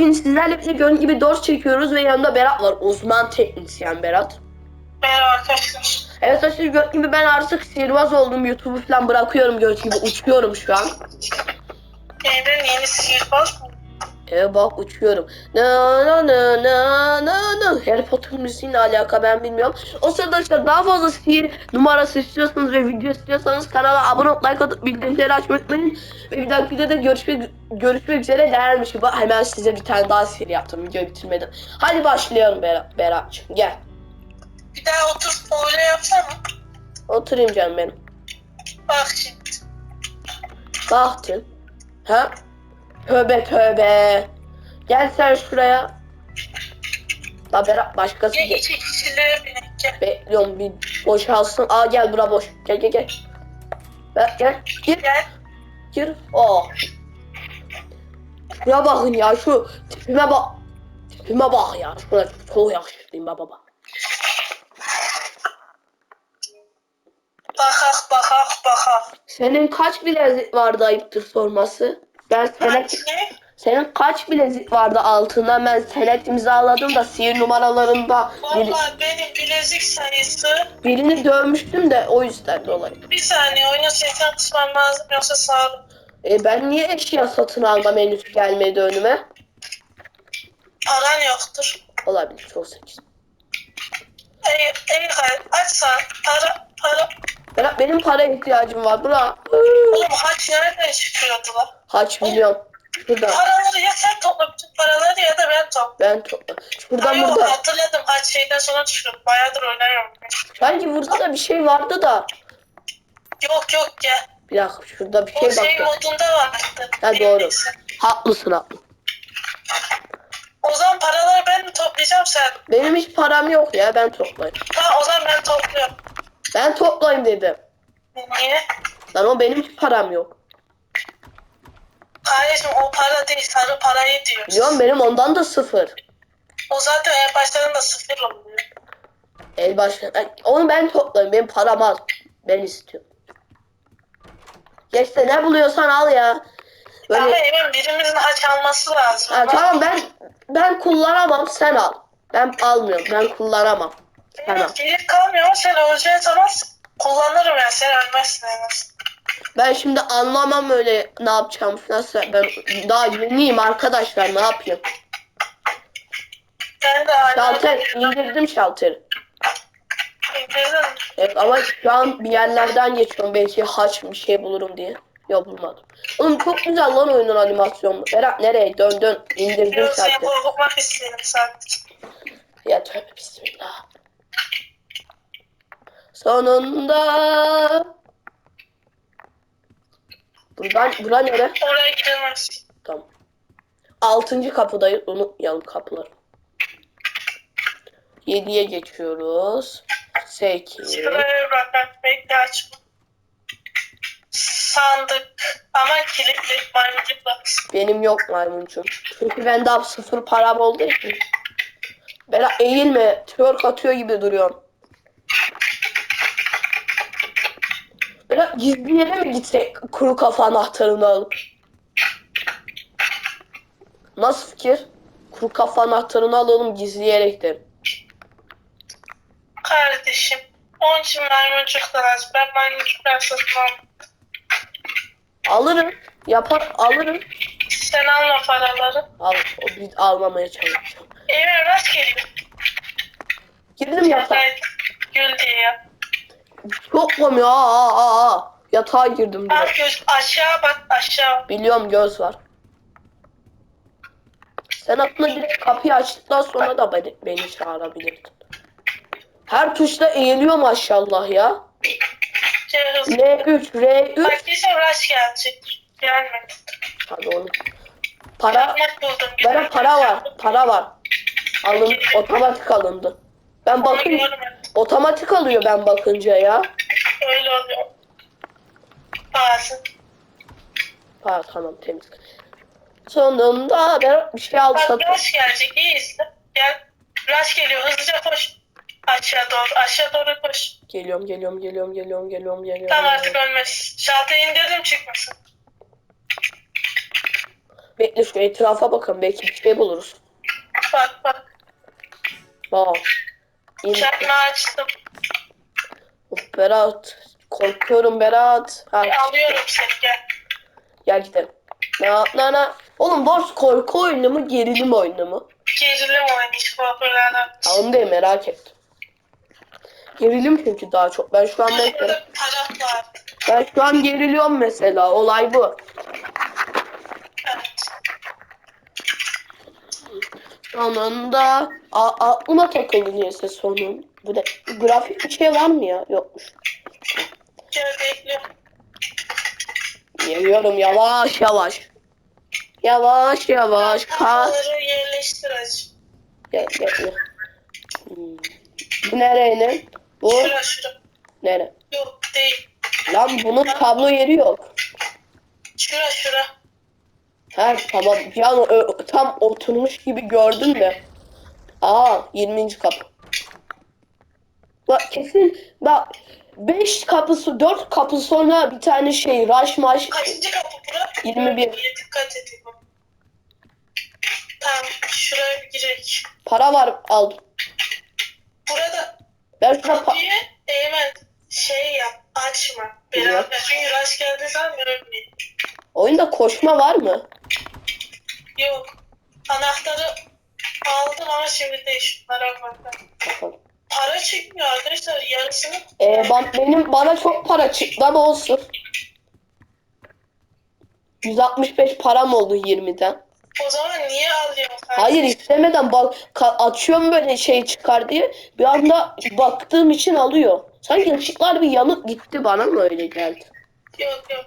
bugün sizlerle birlikte gördüğünüz gibi dors çekiyoruz ve yanında Berat var. Uzman teknisyen Berat. Merhaba arkadaşlar. Evet arkadaşlar gördüğünüz gibi ben artık sihirbaz oldum. YouTube'u falan bırakıyorum gördüğünüz gibi uçuyorum şu an. Evren yeni sihirbaz mı? Evet bak uçuyorum. Na na na na na na. Harry Potter müziğiyle alaka ben bilmiyorum. O sırada arkadaşlar daha fazla sihir numarası istiyorsanız ve video istiyorsanız kanala abone olup like atıp bildirimleri açmayı unutmayın. Ve bir dahaki videoda görüşmek, görüşmek üzere değermiş gibi hemen size bir tane daha sihir yaptım. Videoyu bitirmedim. Hadi başlayalım Berat, Berat'cığım gel. Bir daha otur öyle yapsana. Oturayım canım benim. Bak şimdi. Baktın. Ha? Tövbe tövbe. Gel sen şuraya. La Berat başkası Gel binek gel. Bekliyorum bir boşalsın. Aa gel bura boş. Gel gel gel. Ver, gel. Gir. Gel. Gir. Oh. Şuna bakın ya şu tipime bak. Tipime bak ya. Şuna çok yakışıklıyım baba bak. Bakak bakak bakak. Senin kaç bilezik vardı ayıptır sorması? Ben senet, Ne? senin kaç bilezik vardı altından ben senet imzaladım da sihir numaralarında Valla benim bilezik sayısı birini dövmüştüm de o yüzden dolayı. bir saniye oyunun sesini kısmam lazım yoksa sağ. E ben niye eşya satın alma menüsü gelmedi önüme? Paran yoktur. Olabilir çok seçtim. Ey, ey hayır açsan para para. Berat benim para ihtiyacım var. Bura. Oğlum haç nereden çıkıyordu lan? Haç biliyorum. Şurada. Paraları ya sen topla bütün paraları ya da ben topla. Ben topla. Şuradan Ay burada. hatırladım haç şeyden sonra çıkıyor. Bayağıdır oynamıyorum. Sanki burada da bir şey vardı da. Yok yok gel. Bir dakika şurada bir O şey şey baktım. modunda vardı. Ha, doğru. Neyse. Haklısın haklı. O zaman paraları ben mi toplayacağım sen? Benim hiç param yok ya ben toplayayım. Ha o zaman ben topluyorum. Ben toplayayım dedim. Niye? Lan o benim hiç param yok. Kardeşim o para değil sarı parayı diyoruz. Biliyorum benim ondan da sıfır. O zaten en başlarında da sıfır oluyor. El başı. Ay, Onu ben toplayayım. Benim param az. Ben istiyorum. Geçte ne buluyorsan al ya. Böyle Ama emin birimizin haç alması lazım. Ha, tamam ben ben kullanamam sen al. Ben almıyorum. Ben kullanamam. Sen. Evet, gerek kalmıyor ama sen öleceğin zaman kullanırım ya sen ölmezsin en azından. Ben şimdi anlamam öyle ne yapacağım nasıl ben daha yeniyim arkadaşlar ne yapayım. Ben de. Şalter indirdim şalteri. İndirdin. Evet ama şu an bir yerlerden geçiyorum belki haç bir şey bulurum diye. Yok bulmadım. Oğlum çok güzel lan oyunun animasyonu. Berat nereye dön dön indirdim Yok seni şalteri. korkutmak istedim sadece. Ya tövbe bismillah. Sonunda. Buradan, bura nere? Oraya gidilmez. Tamam. Altıncı kapıdayız. Unutmayalım kapıları. Yediye geçiyoruz. Sekiz. Şuraya bak bak bekle açma. Sandık ama kilitli maymuncuk. Benim yok maymuncuğum. Çünkü ben daha sıfır param olduğu için. Berat eğilme. Twerk atıyor gibi duruyorsun. Berat gizli yere mi gitsek kuru kafa anahtarını alıp? Nasıl fikir? Kuru kafa anahtarını alalım gizli yere gidelim. Kardeşim. Onun için maymuncuk lazım. Ben maymuncuklar satmam. Alırım. Yapar alırım. Sen alma paraları. Al, o biz almamaya çalışacağım. Evime rast geliyor. Girdim yatağa. Gül diye yap. Çok. Aa, aa, aa. Yatağa girdim Bak direkt. göz aşağı bak aşağı. Biliyorum göz var. Sen aslında direkt kapıyı açtıktan sonra da beni, beni çağırabilirdin. Her tuşta eğiliyor maşallah ya. Şey hızlı. L3, R3. Bak kesin rast gelecek. Gelmedi. Hadi oğlum. Para, bana para var, para var. Alın, otomatik alındı. Ben Görmedim. Otomatik alıyor ben bakınca ya. Öyle oluyor. Bazı. Ha tamam temiz. Sonunda ben bir şey aldım. Bak rast gelecek. İyi izle. Gel. Rast geliyor. Hızlıca koş. Aşağı doğru. Aşağı doğru koş. Geliyorum, geliyorum, geliyorum, geliyorum, geliyorum, geliyorum. Tamam artık ölmez. Şalteri indirdim çıkmasın. Bekle şu etrafa bakın belki bir şey buluruz. Bak bak. Aa. Kendimi açtım. Of, Berat. Korkuyorum Berat. Ha, Alıyorum seni gel. gel gidelim. Na na na. Oğlum Wars korku oyunu mu gerilim oyunu mu? Gerilim oyunu hiç korkulardan. Onu da merak ettim. Gerilim çünkü daha çok. Ben şu an mesela, ben şu an geriliyorum mesela. Olay bu. Sonunda a, aklıma takıldı niyeyse sonun. Bu da grafik bir şey var mı ya? Yokmuş. Geliyorum yavaş yavaş. Yavaş yavaş. Ka Paraları yerleştir acı. gel gel. gel. Hmm. Bu nereye Bu Şura şura. nere? Yok değil. Lan bunun kablo yeri yok. Şura şura. Ha tamam. Bir an ö- tam oturmuş gibi gördüm de. Aa 20. kapı. Bak kesin bak 5 kapısı 4 kapı sonra bir tane şey rush maş Kaçıncı kapı bura? 21. Buraya Dikkat edin. Tamam şuraya bir girek. para var aldım. Burada Ben şuna kapıyı Eymen şey yap açma. Beraber. Çünkü rast geldiği zaman görmeyin. oyunda koşma var mı? Yok. Anahtarı aldım ama şimdi değil şunlara. Bakalım. Para çıkmıyor arkadaşlar yarısını. Ee, ben, benim bana çok para çıktı ama olsun. 165 param oldu 20'den. O zaman niye alıyorsun? Hayır istemeden bak ka- açıyorum böyle şey çıkar diye bir anda baktığım için alıyor. Sanki ışıklar bir yanıp gitti bana mı öyle geldi? Yok yok.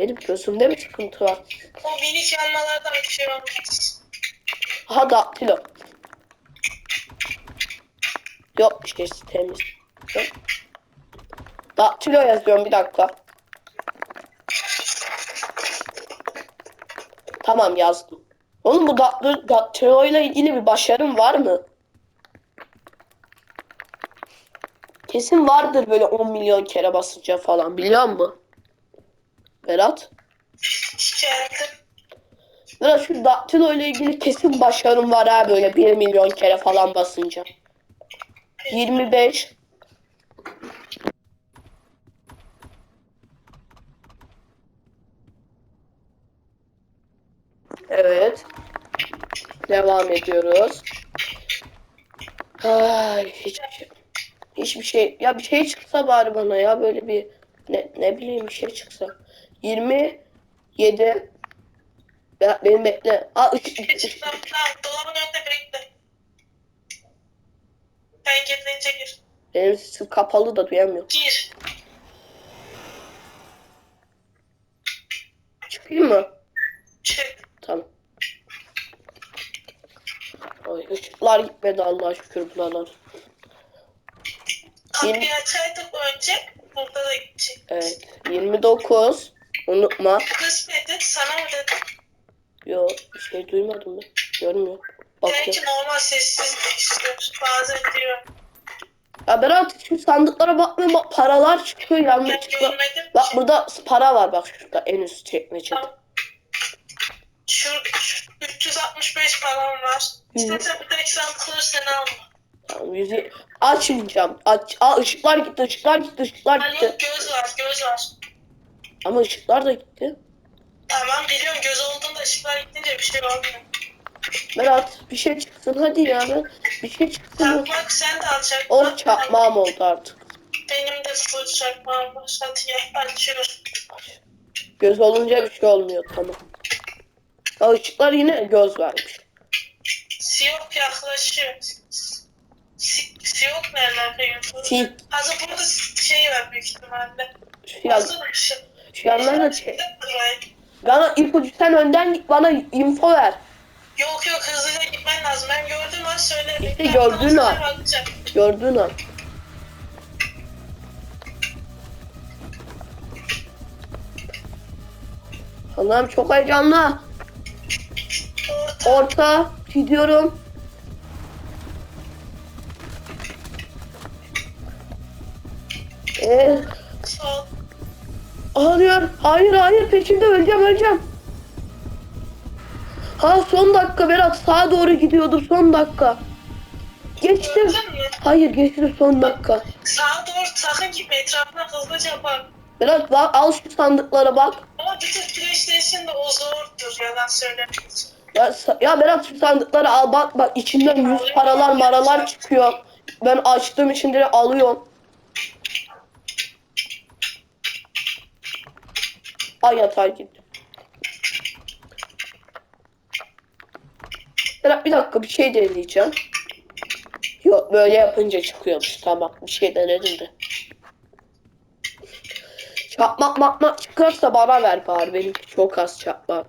Benim gözümde mi sıkıntı var? O minik yanmalardan bir şey olmaz. Aha daktilo. Yok şey temiz. Yok. Daktilo yazıyorum bir dakika. Tamam yazdım. Oğlum bu daktilo ile ilgili bir başarım var mı? Kesin vardır böyle 10 milyon kere basınca falan biliyor musun? Berat? Berat şu daktilo ile ilgili kesin başarım var ha böyle 1 milyon kere falan basınca. 25 Evet. Devam ediyoruz. Ay hiçbir şey. Hiçbir şey. Ya bir şey çıksa bari bana ya böyle bir ne, ne bileyim bir şey çıksa. 27 ya benim bekle. Işık. Tamam tamam dolabın önünde bekle. Ben gidince gir. Benim sesim kapalı da duyamıyorum. Gir. Çıkayım mı? Çık. Tamam. Ay ışıklar gitmedi Allah'a şükür buralar. Kapıyı açaydık önce. Burada da gidecek. Evet. 29. Unutma. Kısmeti sana mı dedim? Yo bir şey duymadım ben. Görmüyor. Belki normal sessiz de istiyoruz. Bazen diyor. Ya Berat şu sandıklara bakmıyor bak paralar çıkıyor Ben yanlışlıkla. Bak burada para var bak şurada en üst çekmecede. Tamam. Şu, şu 365 param var. İstersen bir de ekran kılır seni alma. Tamam yüzü açmayacağım. Aç. Aa ışıklar gitti ışıklar gitti ışıklar Hani gitti. göz var göz var. Ama ışıklar da gitti. Tamam biliyorum göz olduğunda ışıklar gidince bir şey olmuyor. Berat bir şey çıksın hadi ya. Ben, bir şey çıksın. Çakmak sen de alacak. Oh çakmağım oldu artık. Benim de full çakmağım var. Hadi gel açıyorum. Göz olunca bir şey olmuyor tamam. Ya ışıklar yine göz vermiş. Siyok yaklaşıyor. Si Siyok nereden geliyor? Si Hazır burada şey var büyük ihtimalle. Hazır ışık. Şu yanlarda şey. Burayı. Bana ipucu sen önden bana info ver. Yok yok hızlıca gitmen lazım. Ben gördüm an söyledim. İşte gördün an. Gördün an. Allah'ım çok heyecanlı. Orta. Orta gidiyorum. Ee, Sol. Ağlıyor. Hayır hayır peşimde öleceğim öleceğim. Ha son dakika Berat sağa doğru gidiyordu son dakika. Mü? Hayır geçti son dakika. Sağa doğru sakın gitme etrafına hızlıca bak. Berat bak al şu sandıklara bak. Ama bütün PlayStation'da o zordur yalan söylemek. Ya, ya Berat şu sandıkları al bak bak içinden yüz paralar maralar çıkıyor. Ben açtığım için direkt alıyorum. Ay yatağa gitti. Berat bir dakika bir şey deneyeceğim. Yok böyle yapınca çıkıyormuş tamam bir şey denedim de. Çakmak makmak çıkarsa bana ver bari benimki çok az çakmak.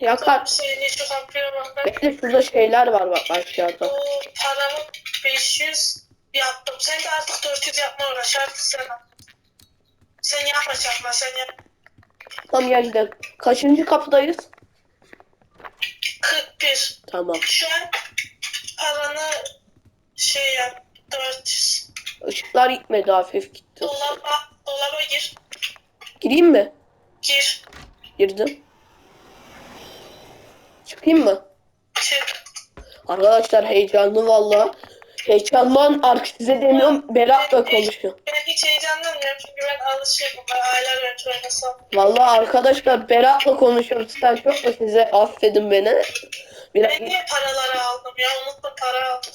Yakar. Bak. Bekle şurada şeyler var bak aşağıda. O paramı 500 yaptım. Sen de artık 400 yapma uğraş artık sana. Sen yapma çakma sen yap. Tamam gel gidelim. Kaçıncı kapıdayız? 41. Tamam. Şu an paranı şey yap 400. Işıklar gitmedi hafif gitti. Dolaba, dolaba gir. Gireyim mi? Gir. Girdim. Çıkayım mı? Çık. Arkadaşlar heyecanlı valla. Heyecandan artık size demiyorum. Berat'la konuşuyor. Ben hiç heyecanlanmıyorum çünkü ben alışıyorum. Ben aylar önce oynasam. Valla arkadaşlar Berat'la konuşuyorum. Sen çok da size affedin beni. Biraz... Ben niye paraları aldım ya? Unutma para aldım.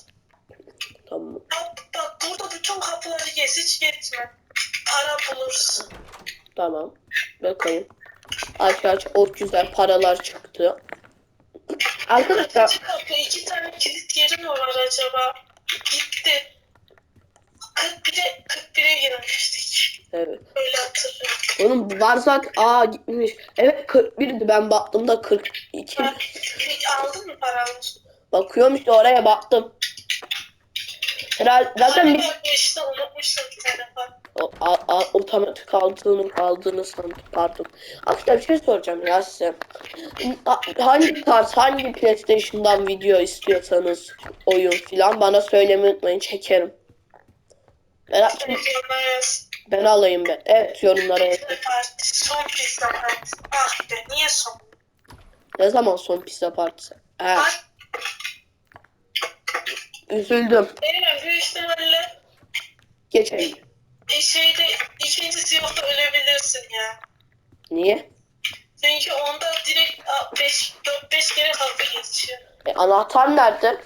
Tamam. Bak, burada bütün kapıları gez hiç geçme. Para bulursun. Tamam. Bakayım. Aç aç. O güzel paralar çıktı. Arkadaşlar Kaçıncı kapı? İki tane kilit yeri mi var acaba? Gitti. 41'e 41'e girmiştik. evet. Öyle hatırlıyorum. Onun var zaten. Aa gitmiş. Evet 41'di ben baktığımda 42. Ben, hiç aldın mı paranı? Bakıyorum işte oraya baktım. Herhalde zaten bir Hani işte unutmuşsun bir tane para. O, a, a, otomatik aldığını aldığını sandım pardon. Arkadaşlar bir şey soracağım ya size. Ha- Hangi tarz hangi PlayStation'dan video istiyorsanız oyun filan bana söylemeyi unutmayın çekerim. Yaz. ben alayım ben. Evet yorumlara yazın. Son pizza parti. Ah be niye son? Ne zaman son pizza partisi? He, üzüldüm. Benim büyük ihtimalle Geçelim. E, şeyde ikincisi yoksa ölebilirsin ya. Niye? Çünkü onda direkt 5 4-5 kere kapı geçiyor. E, anahtar nerede?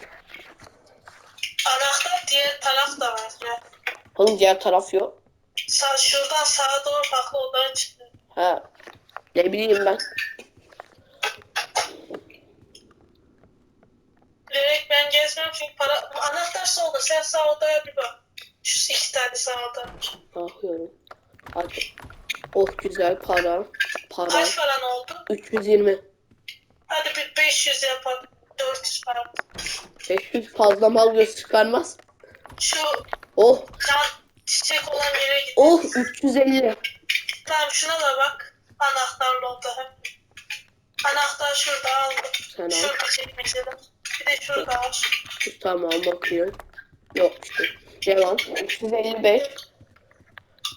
Anahtar diğer taraf da var ya. Oğlum diğer taraf yok. Sağ, şuradan sağa doğru farklı odalara çıkıyor. Ha. Ne bileyim ben. Direkt ben gezmem çünkü para... Anahtar solda sen sağ odaya bir bak. Şu iki tane sağ oda. Bakıyorum. Hadi. Oh güzel para. Para. Kaç paran oldu? 320. Hadi bir 500 yapalım. 400 para. 500 fazla mal göz çıkarmaz. Şu Oh. kan çiçek olan yere git. Oh 350. Tamam şuna da bak. Anahtarlı hep. Anahtar şurada aldım. Sen al. Şurada çekmecede. Bir de şurada var. Tamam bakıyorum. Yok işte. Devam. 355.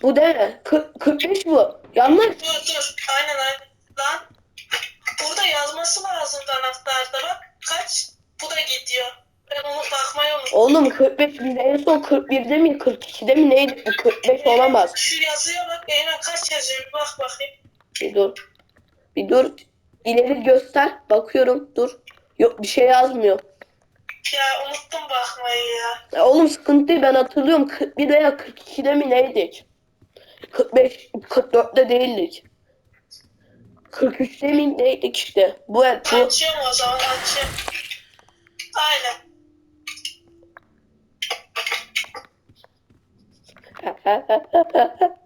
Bu? 40, 45 bu. Yanlış. Dur dur. Aynen aynen. Lan. Burada yazması lazımdı anahtarda bak. Kaç? Bu da gidiyor. Ben onu bakmayı unuttum. Oğlum 45 biz en son 41'de mi 42'de mi neydi? Bu 45 olamaz. Şu yazıya bak. Eymen kaç yazıyor? Bir bak bakayım. Bir dur. Bir dur. İleri göster. Bakıyorum. Dur. Yok bir şey yazmıyor. Ya unuttum bakmayı ya. Ya oğlum sıkıntı değil ben hatırlıyorum 41 veya 42'de mi neydik? 45, 44'te değildik. 43'te mi neydik işte. Bu, bu Açıyorum o zaman açıyorum. Aynen.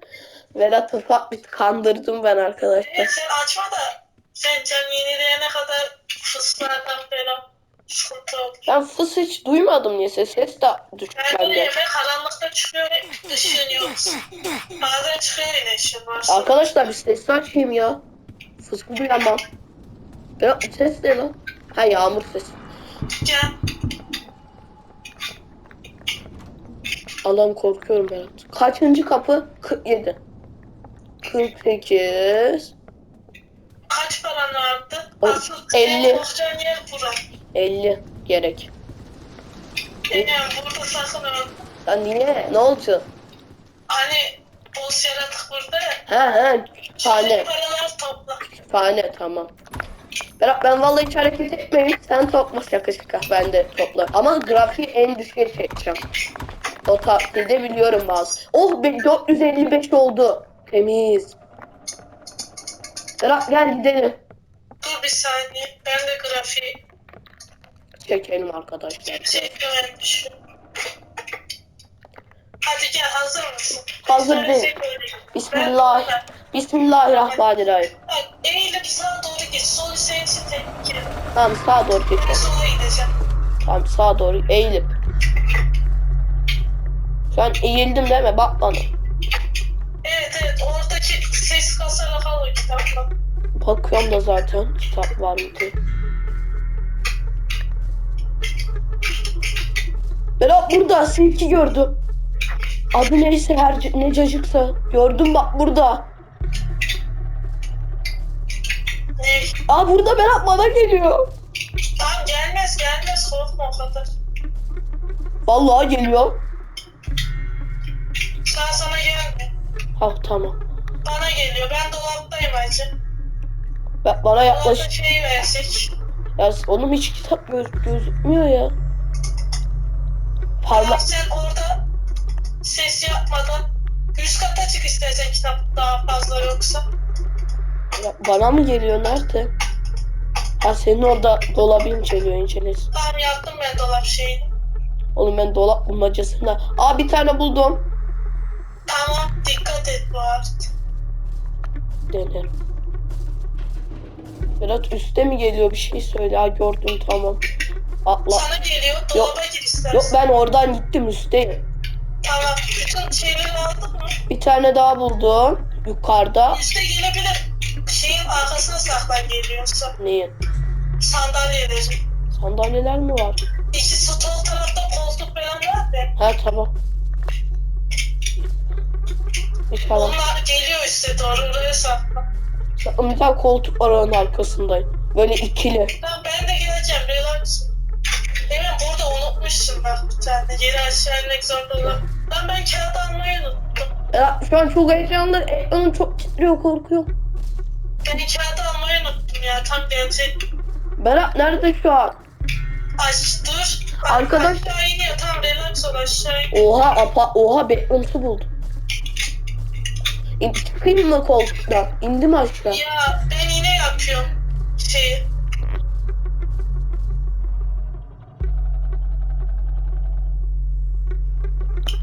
Vedat ufak bir kandırdım ben arkadaşlar. Evet sen açma da sen can yenileyene kadar fıslardan falan. Ben fıs hiç duymadım niyeyse ses de düşük Ben bende. de eve karanlıkta çıkıyor ışığın yok. Bazen çıkıyor yine varsa. Arkadaşlar bir ses açayım ya. Fıskı duyamam. Ya ses ne lan? Ha yağmur sesi. Gel. Allah'ım korkuyorum Berat. Kaçıncı kapı? 47. 48 Kaç paran vardı? Aslında 50. senin korkacağın yer. 50 gerek. Yani burada sakın ol. Lan niye? Ne oldu? Hani boz yaratık burada ya. Ha ha kütüphane. Şimdi paralar topla. Kütüphane tamam. Berat ben vallahi hiç hareket etmeyeyim. Sen topla şaka. Ben de topla. Ama grafiği en düşüğe çekeceğim. O takdirde biliyorum bazı. Oh be 455 oldu. Temiz. Berat gel gidelim. Dur bir saniye. Ben de grafiği Çekelim arkadaşlar. Hadi gel hazır mısın? Hazır değilim. söyle. Bismillah. Bismillahirrahmanirrahim. Bak eğilip sağa doğru git. Sol senin için tehlikeli. Tamam sağa doğru Ben geçelim. sola gideceğim. Tamam sağa doğru eğilip. Şu an eğildim deme bak bana. Evet evet oradaki ses kasarak al o kitapla. Bakıyorum da zaten kitap var mı diye. Berat burada silki gördüm. Adı neyse her ne cacıksa. Gördüm bak burada. Ne? Aa burada Berat bana geliyor. Tamam gelmez gelmez korkma o kadar. Vallahi geliyor. Sen sana gelme. Ha tamam. Bana geliyor. Ben dolaptayım acı. Ba- bana yaklaş. Dolapta şeyi versek. Ya onun hiç kitap göz gözükmüyor ya. Parmak. sen orada ses yapmadan üst kata çık istersen kitap daha fazla yoksa. Ya Bana mı geliyor nerede? Ha senin orada dolabı inceliyor incelesin. Tamam yaptım ben dolap şeyini. Oğlum ben dolap bulmacasında. Aa bir tane buldum. Tamam dikkat et bu arada. Denerim. Berat üste mi geliyor bir şey söyle. Ha gördüm tamam. Atla. Sana geliyor dolaba gir istersen. Yok ben oradan gittim üstteyim. Tamam bütün şeyleri aldın mı? Bir tane daha buldum. Yukarıda. Üste gelebilir. Şeyin arkasına saklan geliyorsa. Neyin? Sandalyeleri. Sandalyeler mi var? İki sol tarafta koltuk falan var ya. Ha tamam. İnşallah. Onlar geliyor üste doğru oraya saklan. Bir tane koltuk var onun arkasındayım. Böyle ikili. Tamam ben de unutmuşsun bak bir tane. Geri aşağı inmek zorunda Ben ben kağıt almayı unuttum. Ya, şu an çok heyecanlı. Ekranım çok titriyor korkuyorum. Ben kağıt almayı unuttum ya tam gelecek. Berat nerede şu an? Aç dur. Arkadaş- Aşağı iniyor tam relax ol aşağı in. Oha apa oha backroom'su buldum. İn, çıkayım mı koltuktan? İndim aşağı. Ya ben yine yapıyorum şeyi.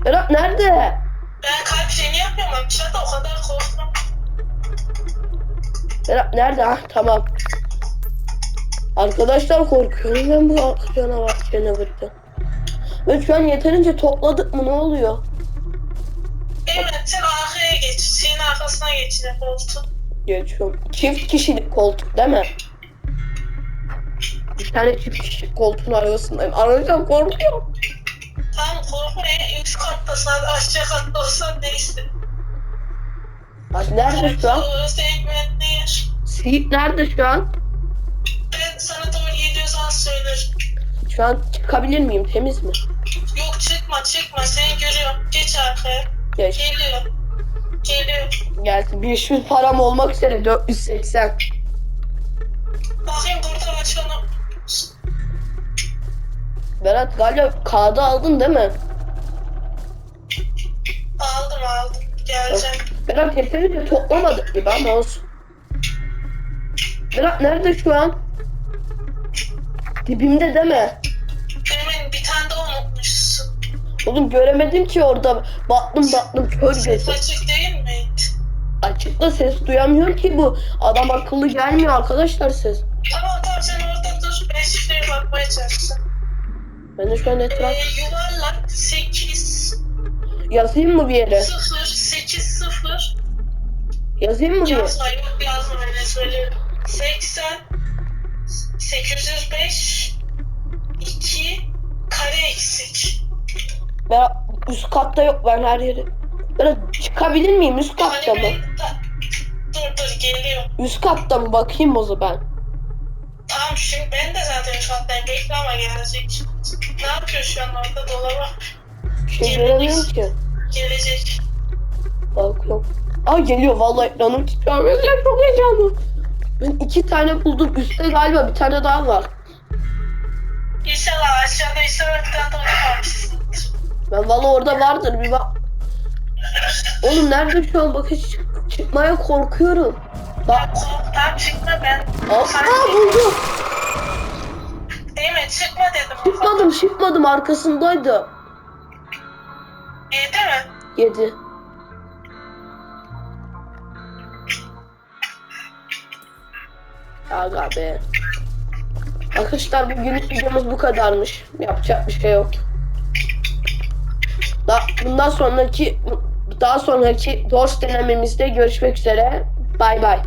Berat nerede? Ben kalp şeyini yapıyorum ama çatı o kadar korkmam. Berat nerede? Ha tamam. Arkadaşlar korkuyorum ben bu canavar canavardan. An yeterince topladık mı ne oluyor? Evet sen arkaya geç. Şeyin arkasına geç yine koltuğun. Geçiyorum. Çift kişilik koltuk değil mi? Bir tane çift kişilik koltuğun arasındayım. Arkadaşlar korkuyorum. Tamam korkma ya. Üst kattasın hadi aşağı katta olsan neyse. Bak nerede şu an? Sen yer. Seyit nerede şu an? Ben sana doğru geliyorsan söylerim. Şu an çıkabilir miyim? Temiz mi? Yok çıkma çıkma seni görüyorum. Geç arkaya. Geç. Geliyor. Geliyor. Gelsin. 500 param olmak üzere 480. Bakayım burada başkanı. Berat galiba kağıdı aldın değil mi? Aldım aldım. Geleceğim. Berat yeterince toplamadık gibi ama olsun. Berat nerede şu an? Dibimde değil mi? Demin bir tane daha unutmuşsun. Oğlum göremedim ki orada. Baktım baktım kör. Açık değil miydi? Açıkta ses duyamıyor ki bu. Adam akıllı gelmiyor arkadaşlar ses. Tamam tamam sen orada dur. Ben şifreye bakmaya çalışacağım. Ben de şu an Ee, etraf... yuvarlak 8 Yazayım mı bir yere? 0 8 0 Yazayım mı bir yere? Yazma yok yazma öyle söylüyorum. 80 805 2 kare eksik. Berat üst katta yok ben her yeri. Berat çıkabilir miyim üst katta mı? Dur dur geliyor. Üst katta mı bakayım o zaman? Şimdi ben de zaten şu an bekle ama gelecek. Ne yapıyor şu an orada dolaba? Şey göremiyorum ki. Gelecek. Bakıyorum. Aa geliyor vallahi ekranım titriyor. Mesela çok heyecanlı. Ben iki tane buldum. Üstte galiba bir tane daha var. İnşallah aşağıda inşallah bir tane dolaba varmışsındır. Ben vallahi orada vardır bir bak. Oğlum nerede şu an bak çık- çıkmaya korkuyorum. Bak. Korktan çıkma ben. Aa, aa buldum. Değil mi? Çıkma dedim. Çıkmadım çıkmadım arkasındaydı. Yedi mi? Yedi. Aga be. Arkadaşlar bugünlük videomuz bu kadarmış. Yapacak bir şey yok. Da, bundan sonraki daha sonraki Doors denememizde görüşmek üzere. Bay bay.